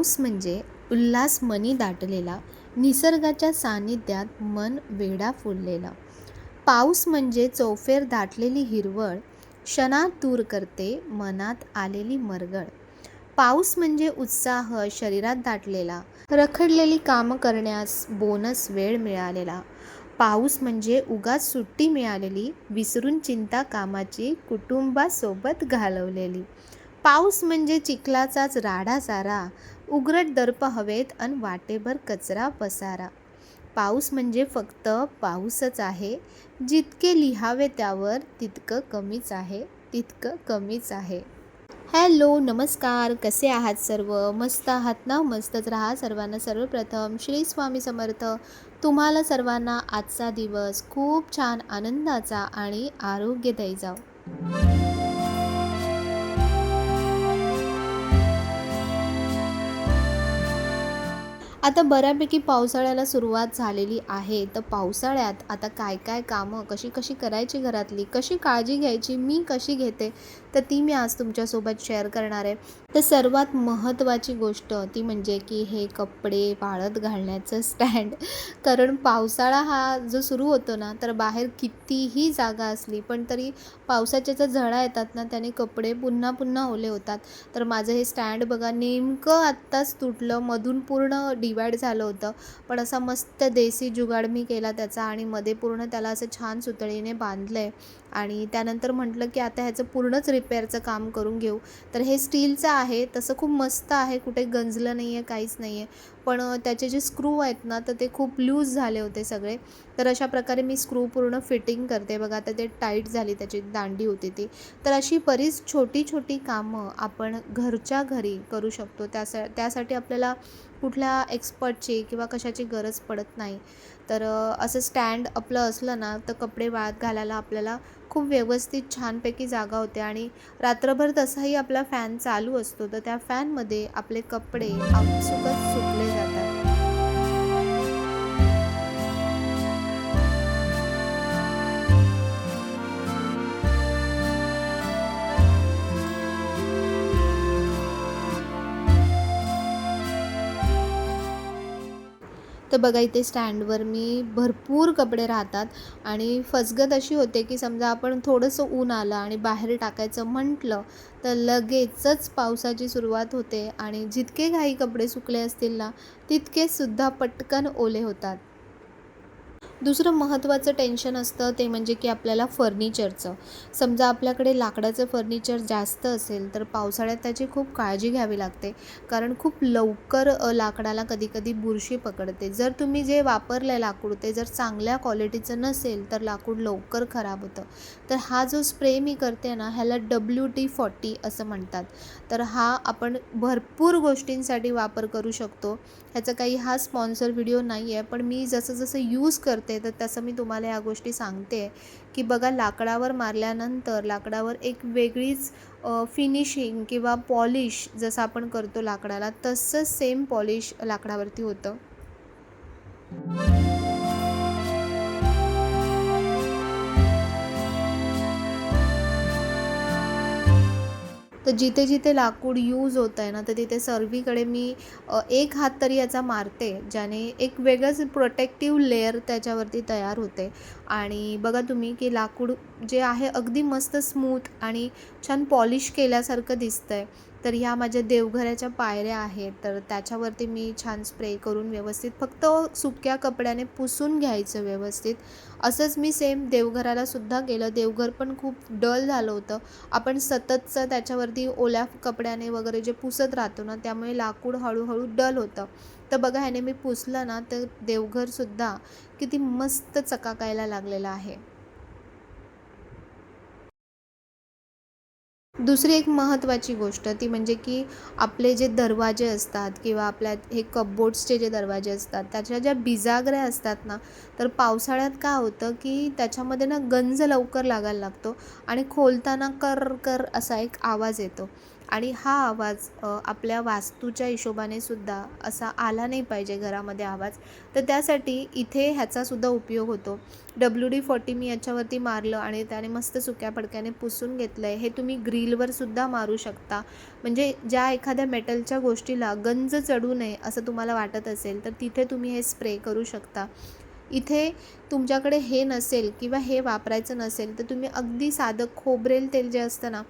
पाऊस म्हणजे उल्हास मनी दाटलेला निसर्गाच्या सानिध्यात मन वेडा फुललेला. पाऊस म्हणजे चौफेर दाटलेली हिरवळ क्षणात दूर करते मनात आलेली मरगळ. पाऊस म्हणजे उत्साह शरीरात दाटलेला रखडलेली कामं करण्यास बोनस वेळ मिळालेला. पाऊस म्हणजे उगाच सुट्टी मिळालेली विसरून चिंता कामाची कुटुंबासोबत घालवलेली. पाऊस म्हणजे चिखलाचाच राडा सारा उघडत दर्प हवेत अन वाटेभर कचरा पसारा. पाऊस म्हणजे फक्त पाऊसच आहे. जितके लिहावे त्यावर तितकं कमीच आहे तितकं कमीच आहे. हॅलो नमस्कार. कसे आहात सर्व? मस्त आहात ना? मस्तच राहा सर्वांना. सर्वप्रथम श्री स्वामी समर्थ. तुम्हाला सर्वांना आजचा दिवस खूप छान आनंदाचा आणि आरोग्यदायी जाओ आता बऱ्यापैकी पावसाळ्याला सुरुवात झालेली आहे. तर पावसाळ्यात आता काय काय कामं कशी कशी करायची घरातली? कशी काळजी घ्यायची? मी कशी घेते? तर ती मी आज तुमच्यासोबत शेअर करणार आहे. तर सर्वात महत्त्वाची गोष्ट ती म्हणजे की हे कपडे वाळत घालण्याचं स्टँड कारण पावसाळा हा जो सुरू होतो ना तर बाहेर कितीही जागा असली पण तरी पावसाच्या ज्या झळा येतात ना त्याने कपडे पुन्हा पुन्हा ओले होतात. तर माझं हे स्टँड बघा नेमकं आत्ताच तुटलं मधून पूर्ण डी डिवाइड झालं होतं. पण असा मस्त देसी जुगाड मी केला त्याचा आणि मध्ये पूर्ण त्याला असं छान सुतळीने बांधलं आहे आणि त्यानंतर म्हटलं की आता ह्याचं पूर्णच रिपेअरचं काम करून घेऊ. तर हे स्टीलचं आहे. तसं खूप मस्त आहे. कुठे गंजलं नाही आहे काहीच नाही आहे पण त्याचे जे स्क्रू आहेत ना तर ते खूप लूज झाले होते सगळे. तर अशा प्रकारे मी स्क्रू पूर्ण फिटिंग करते. बघा आता ते टाईट झाली त्याची दांडी होती ती. तर अशी बरीच छोटी छोटी कामं आपण घरच्या घरी करू शकतो. त्यासा त्यासाठी आपल्याला कुठल्या एक्सपर्टची किंवा कशाची गरज पडत नाही. तर असं स्टँड आपलं असलं ना तर कपडे वाळत घालायला आपल्याला खूप व्यवस्थित छानपैकी जागा होते आणि रात्रभर तसाही आपला फॅन चालू असतो. तर त्या फॅनमध्ये आपले कपडे आपसुकच सुकले जातात. तर बघा इथे स्टँडवर मी भरपूर कपडे राहतात आणि फसगत अशी होते की समजा आपण थोडंसं ऊन आलं आणि बाहेर टाकायचं म्हटलं तर लगेचच पावसाची सुरुवात होते आणि जितके काही कपडे सुकले असतील ना तितकेसुद्धा पटकन ओले होतात. दुसरं महत्त्वाचं टेन्शन असतं ते म्हणजे की आपल्याला फर्निचरचं समजा आपल्याकडे लाकडाचं फर्निचर जास्त असेल तर पावसाळ्यात त्याची खूप काळजी घ्यावी लागते. कारण खूप लवकर लाकडाला कधीकधी बुरशी पकडते. जर तुम्ही जे वापरलं आहे लाकूड ते जर चांगल्या क्वालिटीचं नसेल तर लाकूड लवकर खराब होतं. तर हा जो स्प्रे मी करते ना ह्याला डब्ल्यू टी फॉर्टी असं म्हणतात. तर हा आपण भरपूर गोष्टींसाठी वापर करू शकतो. ह्याचा काही हा स्पॉन्सर व्हिडिओ नाही आहे पण मी जसं जसं यूज करते तर तसं मी तुम्हाला या गोष्टी सांगते की बघा लाकडावर मारल्यानंतर लाकडावर एक वेगळीच फिनिशिंग किंवा पॉलिश जसं आपण करतो लाकडाला तसंच सेम पॉलिश लाकडावरती होतं. तर जिथे जिथे लाकूड यूज होत आहे ना तर तिथे सर्वीकडे मी एक हात तरी याचा मारते ज्याने एक वेगळंच प्रोटेक्टिव्ह लेअर त्याच्यावरती तयार होते. आणि बघा तुम्ही की लाकूड जे आहे अगदी मस्त स्मूथ आणि छान पॉलिश केल्यासारखं दिसतं आहे तर ह्या माझ्या देवघराच्या पायऱ्या आहेत. तर त्याच्यावरती मी छान स्प्रे करून व्यवस्थित फक्त सुक्या कपड्याने पुसून घ्यायचं व्यवस्थित. असंच मी सेम देवघरालासुद्धा गेलं. केलं देवघर पण खूप डल झालं होतं. आपण सततचं त्याच्यावरती ओल्या कपड्याने वगैरे जे पुसत राहतो ना त्यामुळे लाकूड हळूहळू डल होतं. तर बघा ह्याने मी पुसलं ना तर देवघरसुद्धा किती मस्त चकाकायला लागलेलं आहे. दुसरी एक महत्त्वाची गोष्ट ती म्हणजे की आपले जे दरवाजे असतात किंवा आपल्या हे कपबोर्ड्सचे जे दरवाजे असतात त्याच्या ज्या बिजागऱ्या असतात ना तर पावसाळ्यात काय होतं की त्याच्यामध्ये ना गंज लवकर लागायला लागतो आणि खोलताना कर कर असा एक आवाज येतो. आणि हा आवाज आपल्या वास्तूच्या हिशोबाने सुद्धा असा आला नाही पाहिजे घरामध्ये आवाज. तर त्यासाठी इथे ह्याचासुद्धा उपयोग होतो. डब्ल्यू डी फॉर्टी मी याच्यावरती मारलं आणि त्याने मस्त सुक्या फडक्याने पुसून घेतलं आहे हे तुम्ही ग्रिलवर सुद्धा मारू शकता. म्हणजे ज्या एखाद्या मेटलच्या गोष्टीला गंज चढू नये असं तुम्हाला वाटत असेल तर तिथे तुम्ही हे स्प्रे करू शकता. इथे तुमच्याकडे हे नसेल किंवा हे वापरायचं नसेल तर तुम्ही अगदी साधं खोबरेल तेल जे असतं ना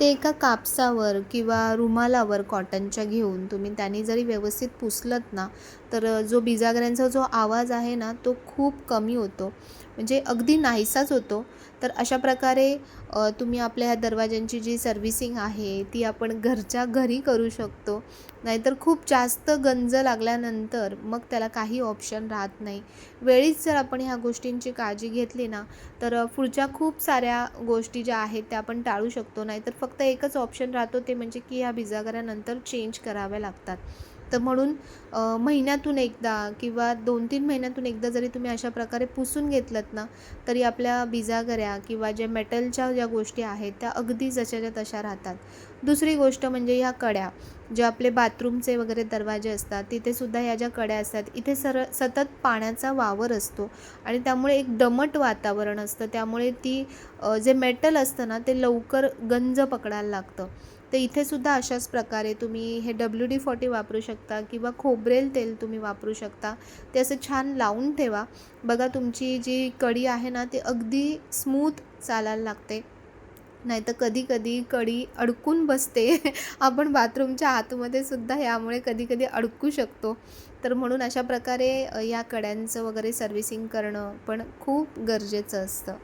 ते एका कापसावर किंवा रुमालावर कॉटनच्या घेऊन तुम्ही त्यांनी जरी व्यवस्थित पुसलत ना तर जो बिजागऱ्यांचा जो आवाज आहे ना तो खूप कमी होतो. म्हणजे अगदी नाहीसाच होतो. तर अशा प्रकारे तुम्ही आपल्या ह्या दरवाज्यांची जी सर्व्हिसिंग आहे ती आपण घरच्या घरी करू शकतो. नाहीतर खूप जास्त गंज लागल्यानंतर मग त्याला काही ऑप्शन राहत नाही. वेळीच जर आपण ह्या गोष्टींची काळजी घेतली ना तर पुढच्या खूप साऱ्या गोष्टी ज्या आहेत त्या आपण टाळू शकतो. नाहीतर फक्त एकच ऑप्शन राहतो ते म्हणजे की ह्या बिजागऱ्यानंतर चेंज कराव्या लागतात. तर म्हणून महिन्यातून एकदा किंवा दोन तीन महिन्यातून एकदा जरी तुम्ही अशा प्रकारे पुसून घेतलंत ना तरी आपल्या बिजागऱ्या किंवा ज्या मेटलच्या ज्या गोष्टी आहेत त्या अगदी जशाच्या तशा राहतात. दुसरी गोष्ट म्हणजे ह्या कड्या जे आपले बाथरूमचे वगैरे दरवाजे असतात तिथेसुद्धा ह्या ज्या कड्या असतात इथे सर सतत पाण्याचा वावर असतो आणि त्यामुळे एक दमट वातावरण असतं. त्यामुळे ती जे मेटल असतं ना ते लवकर गंज पकडायला लागतं. तर इथेसुद्धा अशाच प्रकारे तुम्ही हे डब्ल्यू डी फॉर्टी वापरू शकता किंवा खोबरेल तेल तुम्ही वापरू शकता. ते असं छान लावून ठेवा. बघा तुमची जी कडी आहे ना ती अगदी स्मूथ चालायला लागते. नाहीतर कधी कधी कडी अडकून बसते. आपण बाथरूमच्या आतमध्ये सुद्धा यामुळे कधी कधी अडकू शकतो. तर म्हणून अशा प्रकारे या कड्यांचं वगैरे सर्व्हिसिंग करणं पण खूप गरजेचं असतं.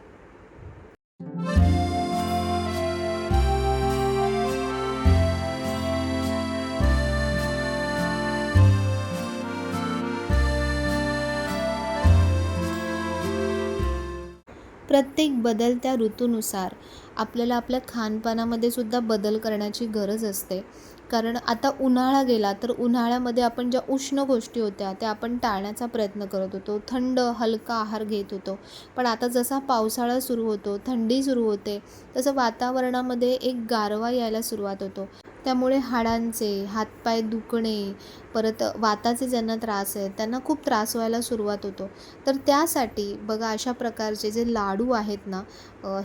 प्रत्येक बदलत्या ऋतूनुसार आपल्याला आपल्या खानपानामध्ये सुद्धा बदल करण्याची गरज असते. कारण आता उन्हाळा गेला तर उन्हाळ्यामध्ये आपण ज्या उष्ण गोष्टी होत्या त्या आपण टाळण्याचा प्रयत्न करत होतो. थंड हलका आहार घेत होतो. पण आता जसा पावसाळा सुरू होतो थंडी सुरू होते तसं वातावरणामध्ये एक गारवा यायला सुरुवात होतो. त्यामुळे हाडांचे हातपाय दुखणे परत वाताचे ज्यांना त्रास आहेत त्यांना खूप त्रास व्हायला सुरुवात होतो. तर त्यासाठी बघा अशा प्रकारचे जे लाडू आहेत ना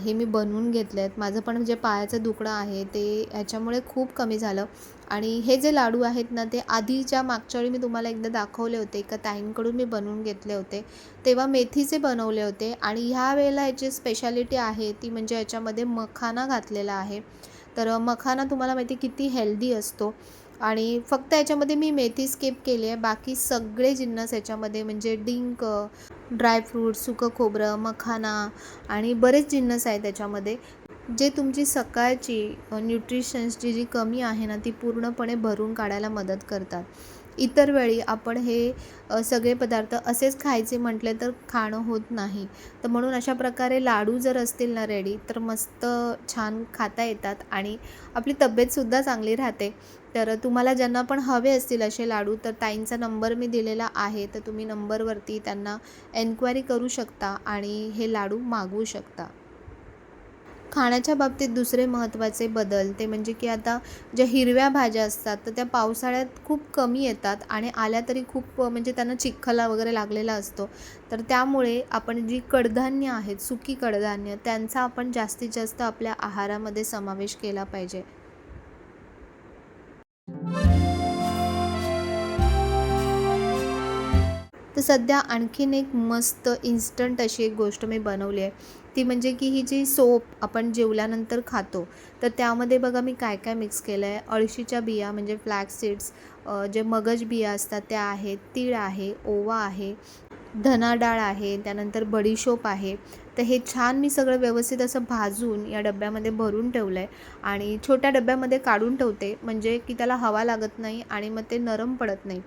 हे मी बनवून घेतले आहेत माझं पण जे पायाचं दुखणं आहे ते ह्याच्यामुळे खूप कमी झालं. आणि हे जे लाडू आहेत ना ते आधीच्या मागच्या वेळी मी तुम्हाला एकदा दाखवले होते एका ताईंकडून मी बनवून घेतले होते तेव्हा मेथीचे बनवले होते आणि ह्या वेळेला याची स्पेशालिटी आहे ती म्हणजे याच्यामध्ये मखाना घातलेला आहे. तर मखाना तुम्हाला माहिती किती हेल्दी असतो आणि फक्त याच्यामध्ये मी मेथी स्किप केली आहे बाकी सगळे जिन्नस याच्यामध्ये म्हणजे डिंक ड्रायफ्रूट सुकं खोबरं मखाना आणि बरेच जिन्नस आहेत त्याच्यामध्ये जे तुमची सकाळची न्यूट्रिशन्सची जी कमी आहे ना ती पूर्णपणे भरून काढायला मदत करतात. इतर वेळी आपण हे सगळे पदार्थ असेच खायचे म्हटले तर खाणं होत नाही. तर म्हणून अशा प्रकारे लाडू जर असतील ना रेडी तर मस्त छान खाता येतात आणि आपली तब्येतसुद्धा चांगली राहते. तर तुम्हाला ज्यांना पण हवे असतील असे लाडू तर ताईंचा नंबर मी दिलेला आहे तर तुम्ही नंबरवरती त्यांना एन्क्वायरी करू शकता आणि हे लाडू मागवू शकता. खाण्याच्या बाबतीत दुसरे महत्त्वाचे बदल ते म्हणजे की आता ज्या हिरव्या भाज्या असतात तर त्या पावसाळ्यात खूप कमी येतात आणि आल्या तरी खूप म्हणजे त्यांना चिखला वगैरे लागलेला असतो. तर त्यामुळे आपण जी कडधान्य आहेत सुकी कडधान्य त्यांचा आपण जास्तीत जास्त आपल्या आहारामध्ये समावेश केला पाहिजे. तर सध्या आणखीन एक मस्त इन्स्टंट अशी एक गोष्ट मी बनवली आहे. ती म्हणजे की ही जी सोप आपण जेवल्यानंतर खातो तर त्यामध्ये बघा मी काय काय मिक्स केलं आहे अळशीच्या बिया म्हणजे फ्लॅक्स सीड्स जे मगज बिया असतात त्या आहेत तीळ आहे ओवा आहे धना डाळ आहे त्यानंतर बडीशोप आहे. तर हे छान मी सगळं व्यवस्थित असं भाजून या डब्यामध्ये भरून ठेवलं आहे आणि छोट्या डब्यामध्ये काढून ठेवते म्हणजे की त्याला हवा लागत नाही आणि मग ते नरम पडत नाही.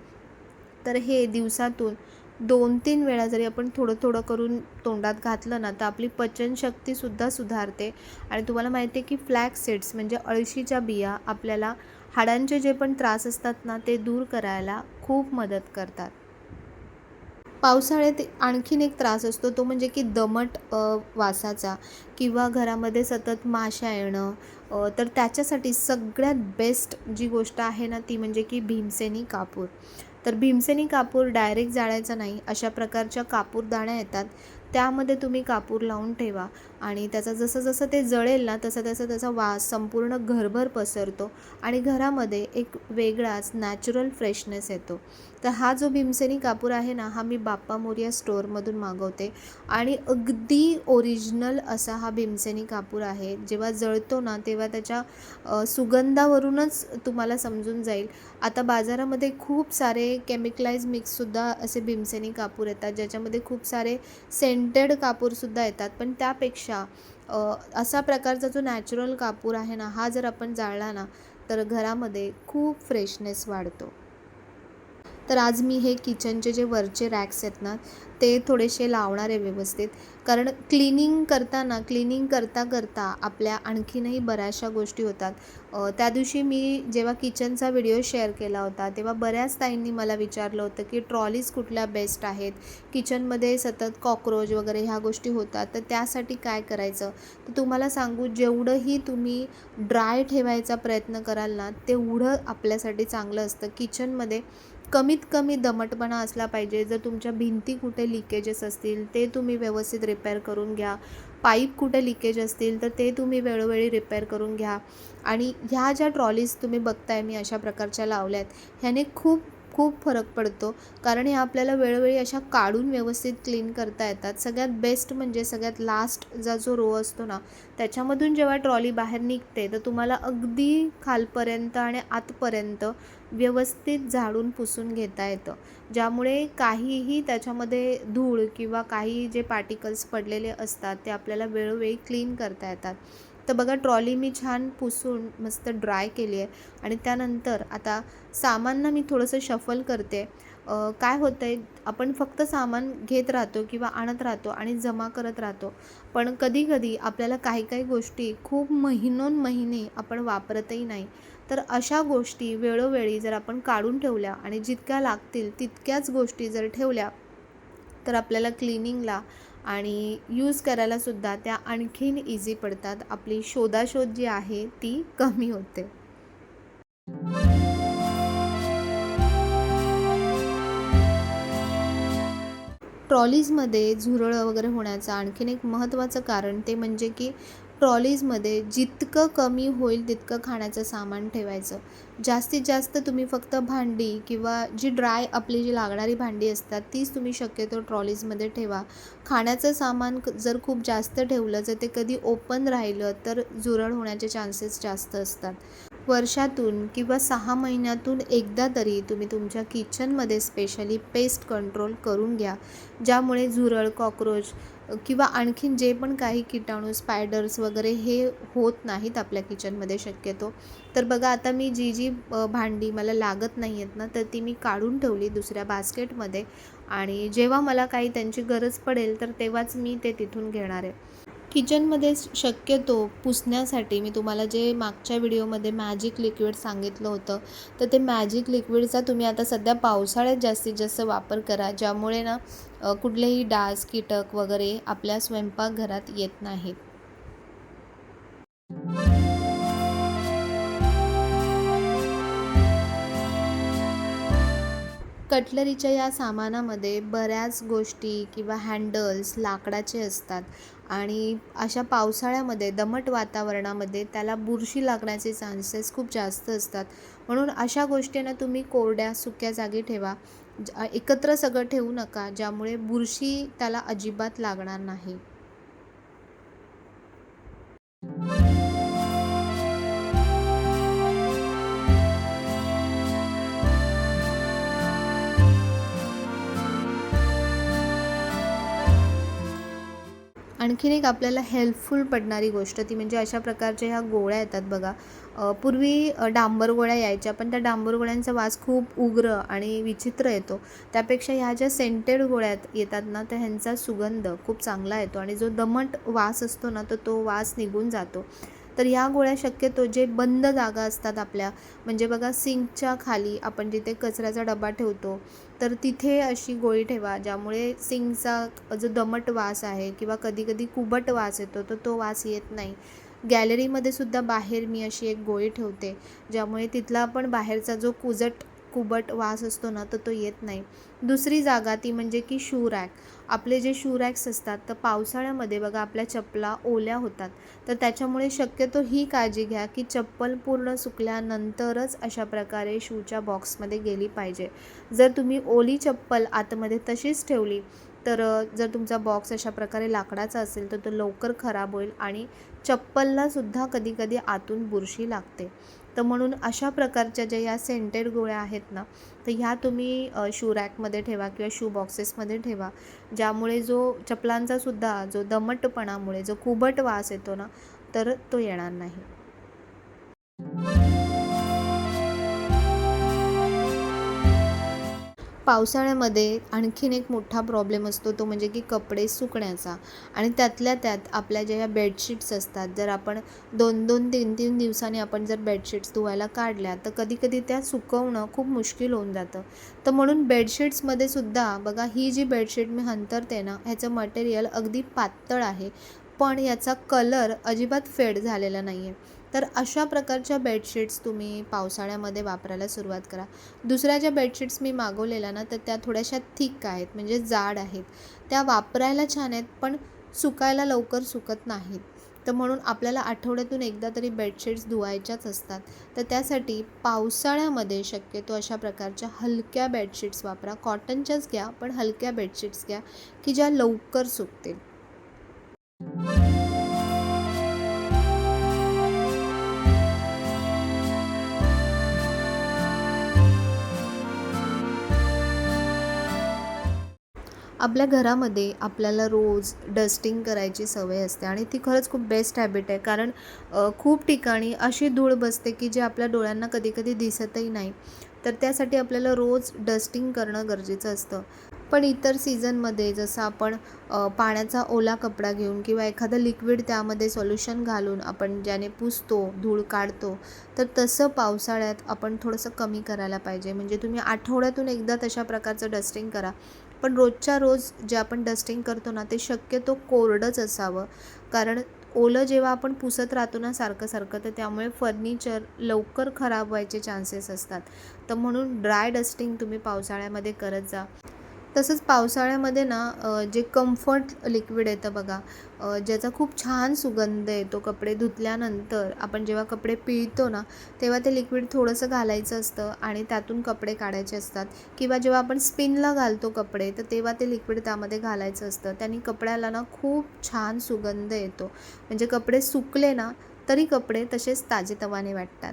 तर हे दिवसातून दोन तीन वेळा जरी आपण थोडं थोडं करून तोंडात घातलं ना तर आपली पचनशक्तीसुद्धा सुधारते. आणि तुम्हाला माहिती आहे की फ्लॅक सीड्स म्हणजे अळशीच्या बिया आपल्याला हाडांचे जे पण त्रास असतात ना ते दूर करायला खूप मदत करतात. पावसाळ्यात आणखीन एक त्रास असतो तो म्हणजे की दमट वासाचा किंवा घरामध्ये सतत माशा येणं तर त्याच्यासाठी सगळ्यात बेस्ट जी गोष्ट आहे ना ती म्हणजे की भीमसेनी कापूर. तर भीमसेनी कापूर डायरेक्ट जाळायचा नाही अशा प्रकारच्या कापूरदाण्या येतात. त्यामध्ये तुम्ही कापूर लावून ठेवा आणि त्याचा जसं जसं ते जळेल ना तसं तसं त्याचा वास संपूर्ण घरभर पसरतो आणि घरामध्ये एक वेगळाच नॅचरल फ्रेशनेस येतो. तर हा जो भीमसेनी कापूर आहे ना हा मी बाप्पा मोरिया स्टोअरमधून मागवते आणि अगदी ओरिजिनल असा हा भीमसेनी कापूर आहे. जेव्हा जळतो ना तेव्हा त्याच्या सुगंधावरूनच तुम्हाला समजून जाईल. आता बाजारामध्ये खूप सारे केमिकलाइज मिक्ससुद्धा असे भीमसेनी कापूर येतात ज्याच्यामध्ये खूप सारे सेंटेड कापूरसुद्धा येतात. पण त्यापेक्षा असा प्रकारचा जो नॅचरल कापूर आहे ना हा जर आपण जाळला ना तर घरामध्ये खूप फ्रेशनेस वाढतो. तर आज मी हे किचनचे जे वरचे रॅक्स आहेत ना ते थोडेसे लावणार आहे व्यवस्थित. कारण क्लिनिंग करताना क्लिनिंग करता करता आपल्या आणखीनही बऱ्याचशा गोष्टी होतात. त्या दिवशी मी जेव्हा किचनचा व्हिडिओ शेअर केला होता तेव्हा बऱ्याच ताईंनी मला विचारलं होतं की ट्रॉलीज कुठल्या बेस्ट आहेत? किचनमध्ये सतत कॉक्रोच वगैरे ह्या गोष्टी होतात तर त्यासाठी काय करायचं? तर तुम्हाला सांगू जेवढंही तुम्ही ड्राय ठेवायचा प्रयत्न कराल ना तेवढं आपल्यासाठी चांगलं असतं. किचनमध्ये कमीत कमी दमटपणा असला पाहिजे. जर तुमच्या भिंती कुठे लिकेजेस असतील ते तुम्ही व्यवस्थित रिपेअर करून घ्या. पाईप कुठे लिकेज असतील तर ते तुम्ही वेळोवेळी रिपेअर करून घ्या. आणि ह्या ज्या ट्रॉलीज तुम्ही बघताय मी अशा प्रकारच्या लावल्या आहेत ह्याने खूप खूप फरक पडतो. कारण हे आपल्याला वेळोवेळी अशा काढून व्यवस्थित क्लीन करता येतात. सगळ्यात बेस्ट म्हणजे सगळ्यात लास्टचा जो रो असतो ना त्याच्यामधून जेव्हा ट्रॉली बाहेर निघते तर तुम्हाला अगदी खालपर्यंत आणि आतपर्यंत व्यवस्थित झाडून पुसून घेता येतं. ज्यामुळे काहीही त्याच्यामध्ये धूळ किंवा काही जे पार्टिकल्स पडलेले असतात ते आपल्याला वेळोवेळी क्लीन करता येतात. तर बघा ट्रॉली मी छान पुसून मस्त ड्राय केली आहे. आणि त्यानंतर आता सामान मी थोडंसं शफल करते. काय होतं आहे आपण फक्त सामान घेत राहतो किंवा आणत राहतो आणि जमा करत राहतो. पण कधीकधी आपल्याला काही काही गोष्टी खूप महिनोन महिने आपण वापरतही नाही. तर अशा गोष्टी वेळोवेळी जर आपण काढून ठेवल्या आणि जितक्या लागतील तितक्याच गोष्टी जर ठेवल्या तर आपल्याला क्लिनिंगला आणि यूज करायलासुद्धा त्या आणखीन इझी पडतात. आपली शोधाशोध जी आहे ती कमी होते. ट्रॉलीजमध्ये झुरळ वगैरे होण्याचं आणखीन एक महत्त्वाचं कारण ते म्हणजे की ट्रॉलीजमध्ये जितकं कमी होईल तितकं खाण्याचं सामान ठेवायचं. जास्तीत जास्त तुम्ही फक्त भांडी किंवा जी ड्राय आपली जी लागणारी भांडी असतात तीच तुम्ही शक्यतो ट्रॉलीजमध्ये ठेवा. खाण्याचं सामान जर खूप जास्त ठेवलं जर ते कधी ओपन राहिलं तर झुरळ होण्याचे चान्सेस जास्त असतात. वर्षातून किंवा सहा महिन्यातून एकदा तरी तुम्ही तुमच्या किचनमध्ये स्पेशली पेस्ट कंट्रोल करून घ्या ज्यामुळे झुरळ कॉक्रोच किंवा आणखीन जे पण काही किटाणू स्पायडर्स वगैरे हे होत नाहीत आपल्या किचनमध्ये शक्यतो. तर बघा आता मी जी जी भांडी मला लागत नाही आहेत ना तर ती मी काढून ठेवली दुसऱ्या बास्केटमध्ये आणि जेव्हा मला काही त्यांची गरज पडेल तर तेव्हाच मी ते तिथून घेणार आहे. किचनमध्ये शक्यतो पुसण्यासाठी मी तुम्हाला जे मागच्या व्हिडिओमध्ये मॅजिक लिक्विड सांगितलं होतं तर ते मॅजिक लिक्विडचा तुम्ही आता सध्या पावसाळ्यात जास्तीत जास्त वापर करा ज्यामुळे ना कुठलेही डास कीटक वगैरे आपल्या स्वयंपाकघरात येत नाहीत. कटलरीच्या या सामानामध्ये बऱ्याच गोष्टी किंवा हँडल्स लाकडाचे असतात. आणि अशा पावसाळ्यामध्ये दमट वातावरणामध्ये त्याला बुरशी लागण्याचे चान्सेस खूप जास्त असतात. म्हणून अशा गोष्टींना तुम्ही कोरड्या सुक्या जागी ठेवा. ज- एकत्र सगळं ठेवू नका ज्यामुळे बुरशी त्याला अजिबात लागणार नाही. आणखीन एक आपल्याला हेल्पफुल पडणारी गोष्ट ती म्हणजे अशा प्रकारच्या ह्या गोळ्या येतात बघा. पूर्वी डांबर गोळ्या यायच्या पण त्या डांबर गोळ्यांचा वास खूप उग्र आणि विचित्र येतो. त्यापेक्षा ह्या ज्या सेंटेड गोळ्या येतात ना तर ह्यांचा सुगंध खूप चांगला येतो आणि जो दमट वास असतो ना तर तो वास निघून जातो. तर ह्या गोळ्या शक्यतो जे बंद जागा असतात आपल्या म्हणजे बघा सिंकच्या खाली आपण जिथे कचऱ्याचा डबा ठेवतो तर तिथे अशी गोळी ठेवा ज्यामुळे सिंकचा जो दमट वास आहे किंवा कधीकधी कुबट वास येतो तर तो वास येत नाही. गॅलरीमध्ये सुद्धा बाहेर मी अशी एक गोळी ठेवते ज्यामुळे तिथला पण बाहेरचा जो कुजट कुबट वास असतो ना तर तो येत नाही. दुसरी जागा ती म्हणजे की शू रॅक आपले जे शू रॅक्स असतात तर पावसाळ्यामध्ये बघा आपल्या चपला ओल्या होतात. तर त्याच्यामुळे शक्यतो ही काळजी घ्या की चप्पल पूर्ण सुकल्यानंतरच अशा प्रकारे शूच्या बॉक्समध्ये गेली पाहिजे. जर तुम्ही ओली चप्पल आतमध्ये तशीच ठेवली तर जर तुमचा बॉक्स अशा प्रकारे लाकडाचा असेल तर तो लवकर खराब होईल आणि चप्पललासुद्धा कधी कधी आतून बुरशी लागते. तर म्हणून अशा प्रकारच्या ज्या या सेंटेड गोळ्या आहेत ना तर ह्या तुम्ही शू रॅकमध्ये ठेवा किंवा शू बॉक्सेसमध्ये ठेवा ज्यामुळे जो चपलांचा सुद्धा जो दमटपणामुळे जो कुबट वास येतो ना तर तो येणार नाही. पावसाळ्यामध्ये आणखीन एक मोठा प्रॉब्लेम असतो तो म्हणजे की कपडे सुकण्याचा. आणि त्यातल्या त्यात आपल्या ज्या या बेडशीट्स असतात जर आपण दोन दोन तीन तीन दिवसांनी आपण जर बेडशीट्स धुवायला काढल्या तर कधीकधी त्या सुकवणं खूप मुश्किल होऊन जातं. तर म्हणून बेडशीट्समध्ये सुद्धा बघा ही जी बेडशीट मी हंतरते ना ह्याचं मटेरियल अगदी पातळ आहे. पण याचा कलर अजिबात फेड झालेला नाही आहे तर अशा प्रकारच्या बेडशीट्स तुम्ही पावसाळ्यामध्ये वापरायला सुरुवात करा. दुसऱ्या ज्या बेडशीट्स मी मागवलेल्या ना तर त्या थोड्याशा थिक आहेत म्हणजे जाड आहेत. त्या वापरायला छान आहेत पण सुकायला लवकर सुकत नाहीत. तर म्हणून आपल्याला आठवड्यातून एकदा तरी बेडशीट्स धुवायच्याच असतात. तर त्यासाठी पावसाळ्यामध्ये शक्यतो अशा प्रकारच्या हलक्या बेडशीट्स वापरा. कॉटनच्याच घ्या पण हलक्या बेडशीट्स घ्या की ज्या लवकर सुकतील. आपल्या घरामध्ये आपल्याला रोज डस्टिंग करायची सवय असते आणि ती खरंच खूप बेस्ट हॅबिट आहे. कारण खूप ठिकाणी अशी धूळ बसते की जे आपल्या डोळ्यांना कधीकधी दिसतही नाही. तर त्यासाठी आपल्याला रोज डस्टिंग करणं गरजेचं असतं. पण इतर सीझनमध्ये जसं आपण पाण्याचा ओला कपडा घेऊन किंवा एखादं लिक्विड त्यामध्ये सोल्युशन घालून आपण ज्याने पुसतो धूळ काढतो तर तसं पावसाळ्यात आपण थोडंसं कमी करायला पाहिजे. म्हणजे तुम्ही आठवड्यातून एकदा तशा प्रकारचं डस्टिंग करा. पण रोजच्या रोज जे आपण डस्टिंग करतो ना ते शक्यतो कोरडंच असावं. कारण ओलं जेव्हा आपण पुसत राहतो ना सारखं सारखं तर त्यामुळे फर्निचर लवकर खराब व्हायचे चान्सेस असतात. तर म्हणून ड्राय डस्टिंग तुम्ही पावसाळ्यामध्ये करत जा. तसंच पावसाळ्यामध्ये ना जे कम्फर्ट लिक्विड येतं बघा ज्याचा खूप छान सुगंध येतो कपडे धुतल्यानंतर. आपण जेव्हा कपडे पिळतो ना तेव्हा ते लिक्विड थोडंसं घालायचं असतं आणि त्यातून कपडे काढायचे असतात. किंवा जेव्हा आपण स्पिनला घालतो कपडे तर तेव्हा ते लिक्विड त्यामध्ये घालायचं असतं. त्यांनी कपड्याला ना खूप छान सुगंध येतो. म्हणजे कपडे सुकले ना तरी कपडे तसेच ताजेतवाने वाटतात.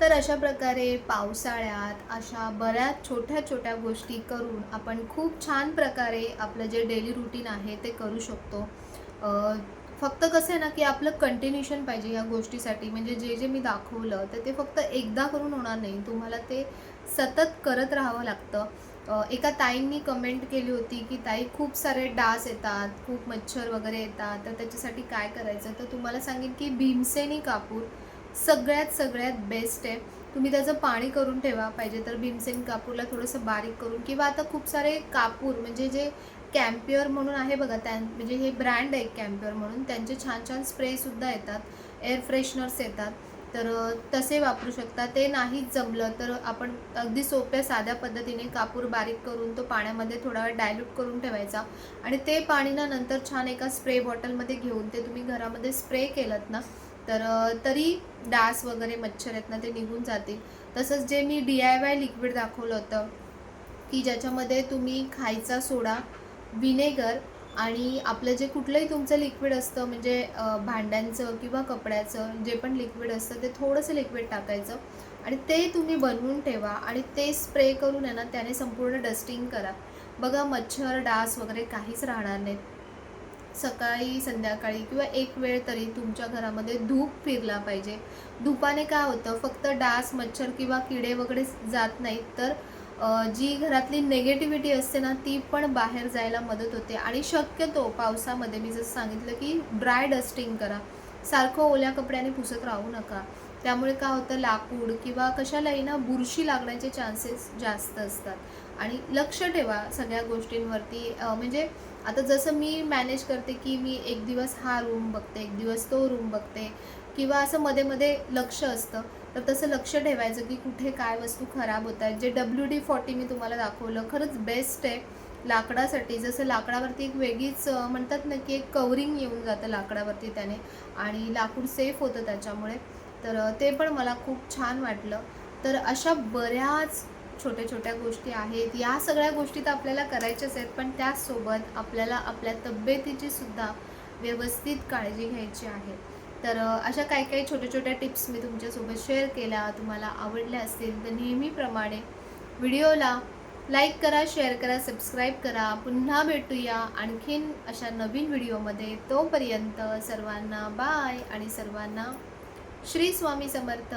तर अशा प्रकारे पावसाळ्यात अशा बऱ्याच छोट्या छोट्या गोष्टी करून आपण खूप छान प्रकारे आपलं जे डेली रुटीन आहे ते करू शकतो. फक्त कसं आहे ना की आपलं कंटिन्युशन पाहिजे या गोष्टीसाठी. म्हणजे जे जे मी दाखवलं तर ते फक्त एकदा करून होणार नाही. तुम्हाला ते सतत करत राहावं लागतं. एका ताईंनी कमेंट केली होती की ताई खूप सारे डास येतात खूप मच्छर वगैरे येतात. तर त्याच्यासाठी काय करायचं? तर तुम्हाला सांगेन की भीमसेनी कापूर सगळ्यात सगळ्यात बेस्ट आहे. तुम्ही त्याचं पाणी करून ठेवा पाहिजे तर भीमसेन कापूरला थोडंसं बारीक करून किंवा आता खूप सारे कापूर म्हणजे जे कॅम्प्युअर म्हणून आहे बघा त्या म्हणजे हे ब्रँड आहे कॅम्प्युअर म्हणून त्यांचे छान छान स्प्रेसुद्धा येतात एअर फ्रेशनर्स येतात. तर तसे वापरू शकता. ते नाही जमलं तर आपण अगदी सोप्या साध्या पद्धतीने कापूर बारीक करून तो पाण्यामध्ये थोडा वेळ डायल्यूट करून ठेवायचा आणि ते पाणी ना नंतर छान एका स्प्रे बॉटलमध्ये घेऊन ते तुम्ही घरामध्ये स्प्रे केलं ना तर तरी डास वगैरे मच्छर आहेत ना ते निघून जातील. तसंच जे मी डी आय वाय लिक्विड दाखवलं होतं की ज्याच्यामध्ये तुम्ही खायचा सोडा विनेगर आणि आपलं जे कुठलंही तुमचं लिक्विड असतं म्हणजे भांड्यांचं किंवा कपड्याचं जे पण लिक्विड असतं ते थोडंसं लिक्विड टाकायचं आणि ते तुम्ही बनवून ठेवा आणि ते स्प्रे करून आहे ना त्याने संपूर्ण डस्टिंग करा. बघा मच्छर डास वगैरे काहीच राहणार नाहीत. सकाळी संध्याकाळी किंवा एक वेळ तरी तुमच्या घरामध्ये धूप फिरला पाहिजे. धुपाने काय होतं फक्त डास मच्छर किंवा किडे वगैरे जात नाहीत तर जी घरातली नेगेटिव्हिटी असते ना ती पण बाहेर जायला मदत होते. आणि शक्यतो पावसामध्ये मी जसं सांगितलं की ड्राय डस्टिंग करा. सारखं ओल्या कपड्याने पुसत राहू नका. त्यामुळे काय होतं लाकूड किंवा कशालाही ना बुरशी लागण्याचे चान्सेस जास्त असतात. आणि लक्ष ठेवा सगळ्या गोष्टींवरती. म्हणजे आता जसं मी मॅनेज करते की मी एक दिवस हा रूम बघते एक दिवस तो रूम बघते किंवा असं मध्ये मध्ये लक्ष असतं तर तसं लक्ष ठेवायचं की कुठे काय वस्तू खराब होत आहेत. जे डब्ल्यू डी फॉर्टी मी तुम्हाला दाखवलं खरंच बेस्ट आहे लाकडासाठी. जसं लाकडावरती एक वेगळीच म्हणतात ना की एक कवरिंग येऊन जातं लाकडावरती त्याने आणि लाकूड सेफ होतं त्याच्यामुळे. तर ते पण मला खूप छान वाटलं. तर अशा बऱ्याच छोट्या छोट्या गोष्टी आहेत. या सगळ्या गोष्टी तर आपल्याला करायच्याच आहेत पण त्याचसोबत आपल्याला आपल्या तब्येतीची सुद्धा व्यवस्थित काळजी घ्यायची आहे. तर अशा काही काही छोट्या छोट्या टिप्स मी तुमच्यासोबत शेअर केल्या तुम्हाला आवडल्या असतील तर नेहमीप्रमाणे व्हिडिओला लाईक करा शेअर करा सबस्क्राईब करा. पुन्हा भेटूया आणखीन अशा नवीन व्हिडिओमध्ये. तोपर्यंत सर्वांना बाय आणि सर्वांना श्री स्वामी समर्थ.